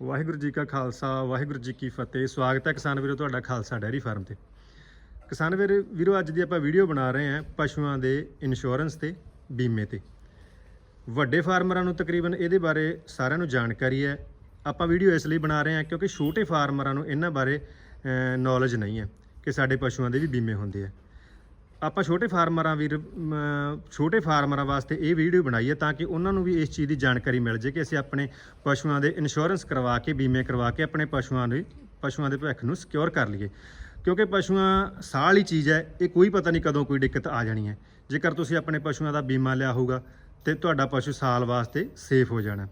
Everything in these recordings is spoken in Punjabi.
ਵਾਹਿਗੁਰੂ ਜੀ ਕਾ ਖਾਲਸਾ, ਵਾਹਿਗੁਰੂ ਜੀ ਕੀ ਫਤਿਹ। ਸਵਾਗਤ ਹੈ ਕਿਸਾਨ ਵੀਰੋ ਤੁਹਾਡਾ ਖਾਲਸਾ ਡੈਰੀ ਫਾਰਮ ਤੇ। ਕਿਸਾਨ ਵੀਰ ਵੀਰੋ, ਅੱਜ ਦੀ ਆਪਾਂ ਵੀਡੀਓ ਬਣਾ ਰਹੇ ਹਾਂ ਪਸ਼ੂਆਂ ਦੇ ਇੰਸ਼ੋਰੈਂਸ ਤੇ, ਬੀਮੇ ਤੇ। ਵੱਡੇ ਫਾਰਮਰਾਂ ਨੂੰ ਤਕਰੀਬਨ ਇਹਦੇ ਬਾਰੇ ਸਾਰਿਆਂ ਨੂੰ ਜਾਣਕਾਰੀ ਹੈ। ਆਪਾਂ ਵੀਡੀਓ ਇਸ ਲਈ ਬਣਾ ਰਹੇ ਹਾਂ ਕਿਉਂਕਿ ਛੋਟੇ ਫਾਰਮਰਾਂ ਨੂੰ ਇਹਨਾਂ ਬਾਰੇ ਨੌਲੇਜ ਨਹੀਂ ਹੈ ਕਿ ਸਾਡੇ ਪਸ਼ੂਆਂ ਦੇ ਵੀ ਬੀਮੇ ਹੁੰਦੇ ਆ। ਆਪਾਂ ਛੋਟੇ ਫਾਰਮਰਾਂ ਵੀਰ ਛੋਟੇ ਫਾਰਮਰਾਂ ਵਾਸਤੇ ਇਹ ਵੀਡੀਓ ਬਣਾਈ ਹੈ ਤਾਂ ਕਿ ਉਹਨਾਂ ਨੂੰ ਵੀ ਇਸ ਚੀਜ਼ ਦੀ ਜਾਣਕਾਰੀ ਮਿਲ ਜੇ ਕਿ ਅਸੀਂ ਆਪਣੇ ਪਸ਼ੂਆਂ ਦੇ ਇੰਸ਼ੋਰੈਂਸ ਕਰਵਾ ਕੇ, ਬੀਮੇ ਕਰਵਾ ਕੇ ਆਪਣੇ ਪਸ਼ੂਆਂ ਦੇ ਪਸ਼ੂਆਂ ਦੇ ਭਵਿੱਖ ਨੂੰ ਸਿਕਿਉਰ ਕਰ ਲਈਏ। ਕਿਉਂਕਿ ਪਸ਼ੂਆਂ ਸਾਹ ਵਾਲੀ ਚੀਜ਼ ਹੈ, ਇਹ ਕੋਈ ਪਤਾ ਨਹੀਂ ਕਦੋਂ ਕੋਈ ਦਿੱਕਤ ਆ ਜਾਣੀ ਹੈ। ਜੇਕਰ ਤੁਸੀਂ ਆਪਣੇ ਪਸ਼ੂਆਂ ਦਾ ਬੀਮਾ ਲਿਆ ਹੋਊਗਾ ਤੇ ਤੁਹਾਡਾ ਪਸ਼ੂ ਸਾਲ ਵਾਸਤੇ ਸੇਫ ਹੋ ਜਾਣਾ।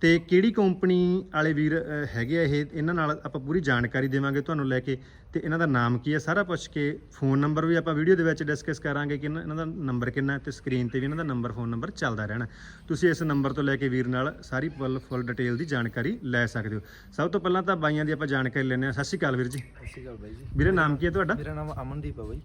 ਤੇ ਕਿਹੜੀ ਕੰਪਨੀ ਵਾਲੇ ਵੀਰ ਹੈਗੇ ਆ ਇਹ? ਇਹਨਾਂ ਨਾਲ ਆਪਾਂ ਪੂਰੀ ਜਾਣਕਾਰੀ ਦੇਵਾਂਗੇ ਤੁਹਾਨੂੰ ਲੈ ਕੇ। ਤੇ ਇਹਨਾਂ ਦਾ ਨਾਮ ਕੀ ਹੈ ਸਾਰਾ ਪੁੱਛ ਕੇ ਫੋਨ ਨੰਬਰ ਵੀ ਆਪਾਂ ਵੀਡੀਓ ਦੇ ਵਿੱਚ ਡਿਸਕਸ ਕਰਾਂਗੇ ਕਿ ਇਹਨਾਂ ਦਾ ਨੰਬਰ ਕਿੰਨਾ ਹੈ ਤੇ ਸਕਰੀਨ ਤੇ ਵੀ ਇਹਨਾਂ ਦਾ ਨੰਬਰ ਫੋਨ ਨੰਬਰ ਚੱਲਦਾ ਰਹਿਣਾ। ਤੁਸੀਂ ਇਸ ਨੰਬਰ ਤੋਂ ਲੈ ਕੇ ਵੀਰ ਨਾਲ ਸਾਰੀ ਫੁੱਲ ਫੁੱਲ ਡਿਟੇਲ ਦੀ ਜਾਣਕਾਰੀ ਲੈ ਸਕਦੇ ਹੋ। ਸਭ ਤੋਂ ਪਹਿਲਾਂ ਤਾਂ ਬਾਈਆਂ ਦੀ ਆਪਾਂ ਜਾਣਕਾਰੀ ਲੈਂਦੇ ਹਾਂ। ਸਤਿ ਸ਼੍ਰੀ ਅਕਾਲ ਵੀਰ ਜੀ। ਸਤਿ ਸ਼੍ਰੀ ਅਕਾਲ ਬਾਈ ਜੀ। ਵੀਰੇ ਨਾਮ ਕੀ ਹੈ ਤੁਹਾਡਾ? ਮੇਰਾ ਨਾਮ ਅਮਨਦੀਪ ਹੈ ਬਾਈ।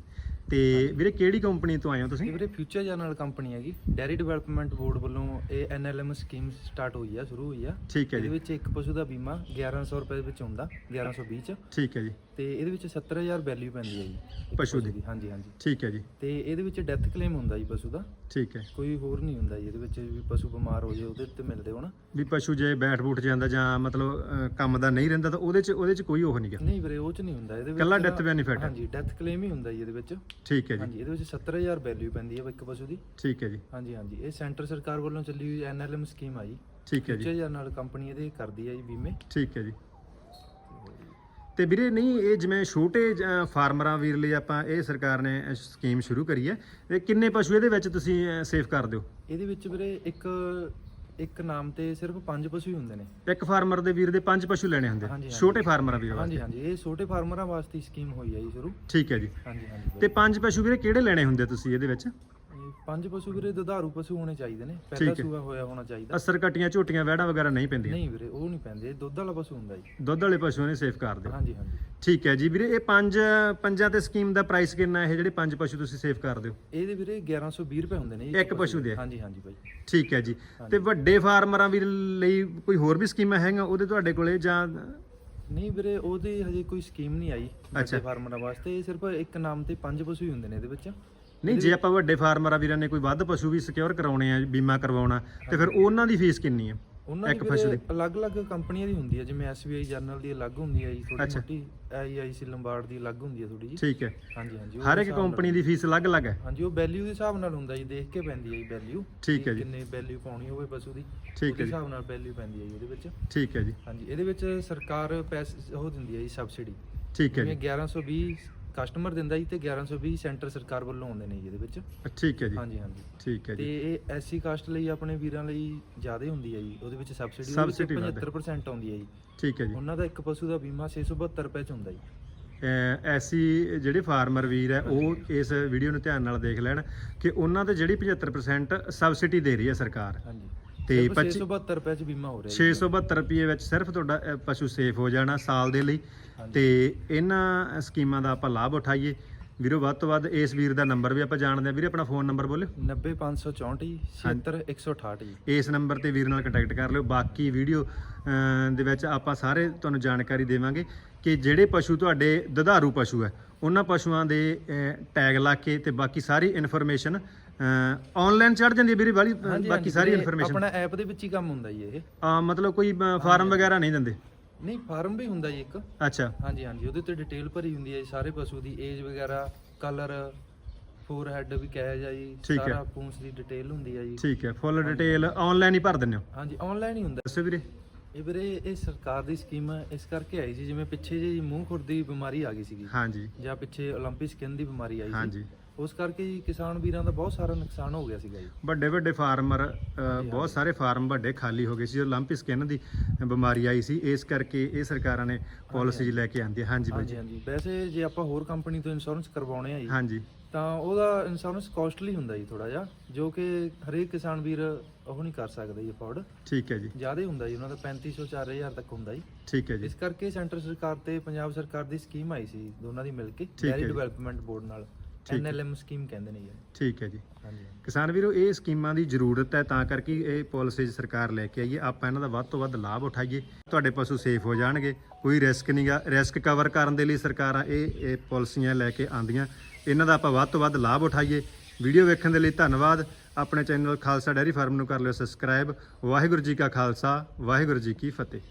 ਤੇ ਵੀਰੇ ਕਿਹੜੀ ਕੰਪਨੀ ਤੋਂ ਆਏ ਹੋ ਤੁਸੀਂ? ਵੀਰੇ ਫਿਊਚਰ ਜਰਨਲ ਕੰਪਨੀ ਹੈਗੀ। ਡੈਰੀ ਡਿਵੈਲਪਮੈਂਟ ਬੋਰਡ ਵੱਲੋਂ ਇਹ ਐਨਐਲਐਮ ਸਕੀਮ ਸਟਾਰਟ ਹੋਈ ਆ ਸ਼ੁਰੂ ਹੋਈ ਆ। ਠੀਕ ਹੈ ਇਹਦੇ ਜੀ। ਵਿੱਚ ਇੱਕ ਪਸ਼ੂ ਦਾ ਬੀਮਾ 1100 ਰੁਪਏ ਦੇ ਵਿੱਚ ਹੁੰਦਾ 1120 ਚ। ਠੀਕ ਹੈ ਜੀ। ਤੇ ਇਹਦੇ ਵਿੱਚ 70000 ਵੈਲਿਊ ਪੈਂਦੀ ਹੈ ਜੀ। ਪਸ਼ੂ ਦੀ। ਹਾਂਜੀ ਹਾਂਜੀ। ਠੀਕ ਹੈ ਜੀ। ਤੇ ਇਹਦੇ ਵਿੱਚ ਡੈਥ ਕਲੇਮ ਹੁੰਦਾ ਜੀ ਪਸ਼ੂ ਦਾ। ਠੀਕ ਹੈ। ਕੋਈ ਹੋਰ ਨਹੀਂ ਹੁੰਦਾ ਜੀ ਇਹਦੇ ਵਿੱਚ ਵੀ ਪਸ਼ੂ ਬਿਮਾਰ ਹੋ ਜਾਏ ਉਹਦੇ ਤੇ ਮਿਲਦੇ ਹੋਣ। ਵੀ ਪਸ਼ੂ ਜੇ ਬੈਠ ਬੂਠ ਜਾਂਦਾ ਜਾਂ ਮਤਲਬ ਕੰਮ ਦਾ ਨਹੀਂ ਰਹਿੰਦਾ ਤਾਂ ਉਹਦੇ ਚ ਉਹਦੇ ਚ ਕੋਈ ਉਹ ਨਹੀਂਗਾ ਨਹੀਂ ਵੀਰੇ ਉਹ ਚ ਨਹੀਂ ਹੁੰਦਾ। ਇਹਦੇ ਵਿੱਚ ਕੱਲਾ benefit ਹੈ। ਹਾਂਜੀ ਡੈਥ ਕਲੇਮ ਹੀ ਹੁੰਦਾ ਜੀ ਇਹਦੇ ਵਿੱਚ। ਠੀਕ ਹੈ ਜੀ। ਹਾਂਜੀ ਇਹਦੇ ਵਿੱਚ 70000 ਵੈਲਿਊ ਪੈਂਦੀ ਹੈ ਇੱਕ ਪਸ਼ੂ ਦੀ। ਠੀਕ ਹੈ ਜੀ। ਹਾਂਜੀ ਹਾਂਜੀ ਇਹ ਸੈਂਟਰ ਸਰਕਾਰ ਵੱਲੋਂ ਚੱਲੀ ਹੋਈ ਐਨਐਲਐਮ ਸਕੀਮ ਆ ਜੀ। ਠੀਕ ਹੈ ਜੀ। ਫਿਊਚਰ ਜਰਨਲ ਕੰਪਨੀ ਇਹਦੇ ਕਰਦੀ ਹੈ ਜੀ ਬੀਮੇ। ਠੀਕ ਹੈ ਜੀ। ਤੇ ਵੀਰੇ ਨਹੀਂ ਇਹ ਜਿਵੇਂ ਛੋਟੇ ਫਾਰਮਰਾਂ ਵੀਰ ਲਈ ਆਪਾਂ ਇਹ ਸਰਕਾਰ ਨੇ ਸਕੀਮ ਸ਼ੁਰੂ ਕਰੀ ਹੈ। ਇਹ ਕਿੰਨੇ ਪਸ਼ੂ ਇਹਦੇ ਵਿੱਚ ਤੁਸੀਂ ਸੇਫ ਕਰ ਦਿਓ? ਇਹਦੇ ਵਿੱਚ ਵੀਰੇ ਇੱਕ ਇੱਕ ਨਾਮ ਤੇ ਸਿਰਫ ਪੰਜ ਪਸ਼ੂ ਹੀ ਹੁੰਦੇ ਨੇ। ਇੱਕ ਫਾਰਮਰ ਦੇ ਵੀਰ ਦੇ ਪੰਜ ਪਸ਼ੂ ਲੈਣੇ ਹੁੰਦੇ ਹਾਂਜੀ, ਹਾਂਜੀ। ਛੋਟੇ ਫਾਰਮਰਾਂ ਵੀਰ ਹਾਂਜੀ ਵਾਸਤੇ ਹਾਂਜੀ। ਇਹ ਛੋਟੇ ਫਾਰਮਰਾਂ ਵਾਸਤੇ ਸਕੀਮ ਹੋਈ ਹੈ ਜੀ ਸ਼ੁਰੂ। ਠੀਕ ਹੈ ਜੀ। ਹਾਂਜੀ ਹਾਂਜੀ। ਤੇ। ਪੰਜ ਪਸ਼ੂ ਵੀਰੇ ਕਿਹੜੇ ਲੈਣੇ ਹੁੰਦੇ ਤੁਸੀਂ ਇਹਦੇ ਵਿੱਚ? ਇਹ ਪੰਜ ਪਸ਼ੂ ਵੀਰੇ ਦੁਧਾਰੂ ਪਸ਼ੂ ਹੋਣੇ ਚਾਹੀਦੇ ਨੇ। ਪਹਿਲਾ ਠੀਕ ਹੈ। ਸੂਆ ਹੋਇਆ ਹੋਣਾ ਚਾਹੀਦਾ। ਅਸਰ ਕਟੀਆਂ ਝੋਟੀਆਂ ਵਹਿੜਾਂ ਵਗੈਰਾ ਨਹੀਂ ਪੈਂਦੀਆਂ? ਨਹੀਂ ਵੀਰੇ ਉਹ ਨਹੀਂ ਪੈਂਦੇ। ਦੁੱਧ ਵਾਲਾ ਪਸ਼ੂ ਹੁੰਦਾ ਜੀ। ਦੁੱਧ ਵਾਲੇ ਪਸ਼ੂਆਂ ਨੇ ਸੇਫ ਕਰ ਦਿਓ। ਹਾਂਜੀ ਹਾਂਜੀ। ਠੀਕ ਹੈ ਜੀ ਵੀਰੇ ਇਹ ਪੰਜ ਪੰਜਾਂ ਤੇ ਸਕੀਮ ਦਾ ਪ੍ਰਾਈਸ ਕਿੰਨਾ ਹੈ? ਜਿਹੜੇ ਪੰਜ ਪਸ਼ੂ ਤੁਸੀਂ ਸੇਫ ਕਰ ਦਿਓ। ਇਹਦੇ ਵੀਰੇ 1120 ਰੁਪਏ ਹੁੰਦੇ ਨੇ ਜੀ ਇੱਕ ਪਸ਼ੂ ਦੇ? ਹਾਂਜੀ ਹਾਂਜੀ ਬਾਈ ਠੀਕ ਹੈ ਜੀ। ਤੇ ਵੱਡੇ ਫਾਰਮਰਾਂ ਵੀ ਲਈ ਕੋਈ ਹੋਰ ਵੀ ਸਕੀਮਾਂ ਹੈਗੀਆਂ ਉਹਦੇ ਤੁਹਾਡੇ ਕੋਲੇ ਜਾਂ ਨਹੀਂ ਵੀਰੇ ਉਹਦੀ ਹਜੇ ਕੋਈ ਸਕੀਮ ਨਹੀਂ ਆਈ। ਵੱਡੇ ਫਾਰਮਰਾਂ ਵਾਸਤੇ। ਇਹ ਸਿਰਫ ਇੱਕ ਨਾਮ ਤੇ ਪੰਜ ਪਸ਼ੂ ਹੀ ਹੁੰਦੇ ਨੇ ਇਹਦੇ ਵਿੱਚ। ਨਹੀਂ ਜੇ ਆਪਾਂ ਵੱਡੇ ਫਾਰਮਰਾਂ ਵੀਰਾਂ ਨੇ ਕੋਈ ਵੱਧ ਪਸ਼ੂ ਵੀ ਸਿਕਿਉਰ ਕਰਾਉਣੇ ਆ ਬੀਮਾ ਕਰਵਾਉਣਾ ਤੇ ਫਿਰ ਉਹਨਾਂ ਦੀ ਫੀਸ ਕਿੰਨੀ ਹੈ? ਉਹਨਾਂ ਇੱਕ ਦੀ ਪਸ਼ੂ ਵੀਰੇ ਅਲੱਗ-ਅਲੱਗ ਕੰਪਨੀਆਂ ਦੀ ਹੁੰਦੀ ਹੈ ਜਿਵੇਂ SBI ਜਰਨਲ ਦੀ ਅਲੱਗ ਹੁੰਦੀ ਹੈ ਜੀ ਥੋੜੀ ਅੱਛਾ। ਮੋਟੀ ਲੰਬਾਰਡ ਦੀ ਅਲੱਗ ਹੁੰਦੀ ਹੈ ਥੋੜੀ ਜੀ ਠੀਕ ਹੈ। ਹਾਂਜੀ ਹਾਂਜੀ ਉਹ ਹਰ ਇੱਕ ਹਿਸਾਬ ਨਾਲ- ਕੰਪਨੀ ਦੀ ਫੀਸ ਅਲੱਗ-ਅਲੱਗ ਹੈ? ਹਾਂਜੀ ਉਹ ਵੈਲਿਊ ਦੇ ਹਿਸਾਬ ਨਾਲ ਹੁੰਦਾ ਜੀ ਦੇਖ ਕੇ ਪੈਂਦੀ ਹੈ ਜੀ ਵੈਲਿਊ ਠੀਕ ਹੈ ਜੀ। ਕਿੰਨੇ ਵੈਲਿਊ ਪਾਉਣੀ ਹੋਵੇ ਪਸ਼ੂ ਦੀ ਠੀਕ ਉਹਦੇ ਹੈ ਜੀ। ਹਿਸਾਬ ਨਾਲ ਵੈਲਿਊ ਪੈਂਦੀ ਹੈ ਜੀ ਉਹਦੇ ਵਿੱਚ। ਠੀਕ ਹੈ ਜੀ। ਹਾਂਜੀ ਇਹਦੇ ਵਿੱਚ ਸਰਕਾਰ ਪੈਸੇ ਉਹ ਦਿੰਦੀ ਹੈ ਜੀ ਸਬਸਿਡੀ ਠੀਕ ਹੈ ਜਿਵੇਂ ਜੀ। 1120 ਕਸਟਮਰ ਦਿੰਦਾ ਜੀ ਤੇ 1120 ਸੈਂਟਰ ਸਰਕਾਰ ਵੱਲੋਂ ਆਉਂਦੇ ਨੇ ਜੀ ਇਹਦੇ ਵਿੱਚ। ਠੀਕ ਹੈ ਜੀ। ਹਾਂਜੀ ਹਾਂਜੀ। ਠੀਕ ਹੈ ਤੇ ਜੀ ਇਹ ਐਸਸੀ ਕਾਸਟ ਲਈ ਆਪਣੇ ਵੀਰਾਂ ਲਈ ਜ਼ਿਆਦਾ ਹੁੰਦੀ ਹੈ ਜੀ। ਉਹਦੇ ਵਿੱਚ ਸਬਸਿਡੀ Subsidy ਵੱਧ ਹੈ। 75% ਆਉਂਦੀ ਹੈ ਜੀ। ਠੀਕ ਹੈ ਜੀ। ਉਹਨਾਂ ਦਾ ਇੱਕ ਪਸ਼ੂ ਦਾ ਬੀਮਾ 672 ਰੁਪਏ ਚ ਹੁੰਦਾ ਜੀ। ਅਹ ਐਸੀ ਜਿਹੜੇ ਫਾਰਮਰ ਵੀਰ ਹੈ ਉਹ ਇਸ ਵੀਡੀਓ ਨੂੰ ਧਿਆਨ ਨਾਲ ਦੇਖ ਲੈਣ ਕਿ ਉਹਨਾਂ ਤੇ ਜਿਹੜੀ 75% ਸਬਸਿਡੀ ਦੇ ਰਹੀ ਹੈ ਸਰਕਾਰ। ਹਾਂਜੀ। ਤੇ ਸਿਰਫ 25 672 ਰੁਪਏ ਚ ਬੀਮਾ ਹੋ ਰਿਹਾ ਜੀ। 672 ਰੁਪਏ ਵਿੱਚ ਸਿਰਫ ਤੁਹਾਡਾ ਪਸ਼ੂ ਸੇਫ ਹੋ ਜਾਣਾ ਸਾਲ ਦੇ ਲਈ। ਤੇ ਇਹਨਾਂ ਸਕੀਮਾਂ ਦਾ ਆਪਾਂ ਲਾਭ ਉਠਾਈਏ। ਵੀਰੋ ਵੱਧ ਤੋਂ ਵੱਧ ਇਸ ਵੀਰ ਦਾ ਨੰਬਰ ਵੀ ਆਪਾਂ ਜਾਣਦੇ ਹਾਂ। ਵੀਰੇ ਆਪਣਾ ਫੋਨ ਨੰਬਰ ਬੋਲਿਓ। 90564 ਜੀ 76168 ਜੀ ਇਸ ਨੰਬਰ ਤੇ ਵੀਰ ਨਾਲ ਕੰਟੈਕਟ ਕਰ ਲਿਓ। ਬਾਕੀ ਵੀਡੀਓ ਦੇ ਵਿੱਚ ਆਪਾਂ ਸਾਰੇ ਤੁਹਾਨੂੰ ਜਾਣਕਾਰੀ ਦੇਵਾਂਗੇ ਕਿ ਜਿਹੜੇ ਪਸ਼ੂ ਤੁਹਾਡੇ ਦੁਧਾਰੂ ਪਸ਼ੂ ਹੈ ਉਹਨਾਂ ਪਸ਼ੂਆਂ ਦੇ ਟੈਗ ਲਾ ਕੇ ਤੇ ਬਾਕੀ ਸਾਰੀ ਇਨਫੋਰਮੇਸ਼ਨ ਆਨਲਾਈਨ ਚੜ ਜਾਂਦੀ ਹੈ ਵੀਰੇ ਵਾਲੀ ਅਹ, ਹਾਂਜੀ, ਬਾਕੀ ਹਾਂਜੀ, ਸਾਰੀ ਵੀਰੇ, ਇਨਫੋਰਮੇਸ਼ਨ ਆਪਣਾ ਐਪ ਦੇ ਵਿੱਚ ਹੀ ਕੰਮ ਹੁੰਦਾ ਜੀ ਇਹ ਮਤਲਬ ਕੋਈ ਫਾਰਮ ਵਗੈਰਾ ਨਹੀਂ ਦਿੰਦੇ ਨਹੀਂ ਫਾਰਮ ਵੀ ਹੁੰਦਾ ਜੀ ਇੱਕ ਅੱਛਾ ਹਾਂਜੀ ਹਾਂਜੀ ਉਹਦੇ ਤੇ ਡਿਟੇਲ ਭਰੀ ਹੁੰਦੀ ਹੈ ਜੀ ਸਾਰੇ ਪਸ਼ੂ ਦੀ ਏਜ ਵਗੈਰਾ ਕਲਰ ਫੋਰ ਹੈਡ ਵੀ ਕਿਹਾ ਜਾ ਜੀ ਠੀਕ ਹੈ। ਸਾਰਾ ਪੂੰਛ ਦੀ ਡਿਟੇਲ ਹੁੰਦੀ ਹੈ ਜੀ ਠੀਕ ਹੈ ਫੁੱਲ ਡਿਟੇਲ ਆਨਲਾਈਨ ਹੀ ਭਰ ਦਿੰਦੇ ਹੋ ਹਾਂਜੀ ਆਨਲਾਈਨ ਹੀ ਹੁੰਦਾ ਦੱਸੋ ਵੀਰੇ ਇਹ ਵੀਰੇ ਇਹ ਸਰਕਾਰ ਦੀ ਸਕੀਮ ਇਸ ਕਰਕੇ ਆਈ ਸੀ ਜਿਵੇਂ ਪਿੱਛੇ ਜੀ ਮੂੰਹ ਖੁਰ ਦੀ ਬਿਮਾਰੀ ਆ ਗਈ ਸੀਗੀ ਹਾਂਜੀ ਜਾਂ ਪਿੱਛੇ 올림픽 ਸਕਿਨ ਦੀ ਬਿਮਾਰੀ ਆਈ ਸੀ ਹਾਂਜੀ ਉਸ ਕਰਕੇ ਜੀ ਕਿਸਾਨ ਵੀਰਾਂ ਦਾ ਬਹੁਤ ਸਾਰਾ ਨੁਕਸਾਨ ਹੋ ਗਿਆ ਸੀਗਾ ਜੀ। ਵੱਡੇ ਵੱਡੇ ਫਾਰਮਰ ਬਹੁਤ ਸਾਰੇ ਫਾਰਮ ਵੱਡੇ ਖਾਲੀ ਹੋ ਗਏ ਸੀ ਜਦੋਂ ਲੰਪੀ ਸਕਿਨ ਦੀ ਬਿਮਾਰੀ ਆਈ ਸੀ ਇਸ ਕਰਕੇ ਇਹ ਸਰਕਾਰਾਂ ਨੇ ਪਾਲਿਸੀਜ਼ ਲੈ ਕੇ ਆਂਦੀ ਹਾਂਜੀ ਬਾਈ ਹਾਂਜੀ ਜੀ। ਹਾਂਜੀ ਵੈਸੇ ਜੇ ਆਪਾਂ ਹੋਰ ਕੰਪਨੀ ਤੋਂ ਇੰਸ਼ੋਰੈਂਸ ਕਰਵਾਉਣੇ ਆ ਜੀ ਹਾਂਜੀ। ਤਾਂ ਉਹਦਾ ਇੰਸ਼ੋਰੈਂਸ ਕਾਸਟਲੀ ਹੁੰਦਾ ਜੀ ਥੋੜਾ ਜਿਹਾ ਜੋ ਕਿ ਹਰੇਕ ਕਿਸਾਨ ਵੀਰ ਉਹ ਨਹੀਂ ਕਰ ਸਕਦਾ ਜੀ ਅਫੋਰਡ ਠੀਕ ਹੈ ਜੀ। ਜ਼ਿਆਦਾ ਹੁੰਦਾ ਜੀ ਉਹਨਾਂ ਦਾ 3500 4000 ਤੱਕ ਹੁੰਦਾ ਜੀ। ਠੀਕ ਹੈ ਜੀ। ਇਸ ਕਰਕੇ ਸੈਂਟਰ ਸਰਕਾਰ ਤੇ ਪੰਜਾਬ ਸਰਕਾਰ ਦੀ ਸਕੀਮ ਆਈ ਸੀ ਦੋਨਾਂ ਦੀ ਮਿਲ ਕੇ ਡੈਰੀ ਜੀ। ਡਿਵੈਲਪਮੈਂਟ ਬੋਰਡ ਨਾਲ। ਐਨਐਲਐਮ ਸਕੀਮ ਕਹਿੰਦੇ ਨੇ ਜੀ ਠੀਕ ਹੈ ਜੀ। ਹਾਂਜੀ। ਕਿਸਾਨ ਵੀਰੋ ਇਹ ਸਕੀਮਾਂ ਦੀ ਜ਼ਰੂਰਤ ਹੈ ਤਾਂ ਕਰਕੇ ਇਹ ਪਾਲਿਸੀਜ਼ ਸਰਕਾਰ ਲੈ ਕੇ ਆਈ ਹੈ। ਆਪਾਂ ਇਹਨਾਂ ਦਾ ਵੱਧ ਤੋਂ ਵੱਧ ਲਾਭ ਉਠਾਈਏ। ਤੁਹਾਡੇ ਪਸ਼ੂ ਸੇਫ ਹੋ ਜਾਣਗੇ। ਕੋਈ ਰਿਸਕ ਨਹੀਂਗਾ ਰਿਸਕ ਕਵਰ ਕਰਨ ਦੇ ਲਈ ਸਰਕਾਰਾਂ ਇਹ ਇਹ ਪਾਲਿਸੀਆਂ ਲੈ ਕੇ ਆਂਦੀਆਂ ਇਹਨਾਂ ਦਾ ਆਪਾਂ ਵੱਧ ਤੋਂ ਵੱਧ ਲਾਭ ਉਠਾਈਏ। ਵੀਡੀਓ ਵੇਖਣ ਦੇ ਲਈ ਧੰਨਵਾਦ। ਆਪਣੇ ਚੈਨਲ ਖਾਲਸਾ ਡੈਰੀ ਫਾਰਮ ਨੂੰ ਕਰ ਲਿਓ ਸਬਸਕ੍ਰਾਈਬ ਵਾਹਿਗੁਰੂ ਜੀ ਕਾ ਖਾਲਸਾ। ਵਾਹਿਗੁਰੂ ਜੀ ਕੀ ਫਤਿਹ।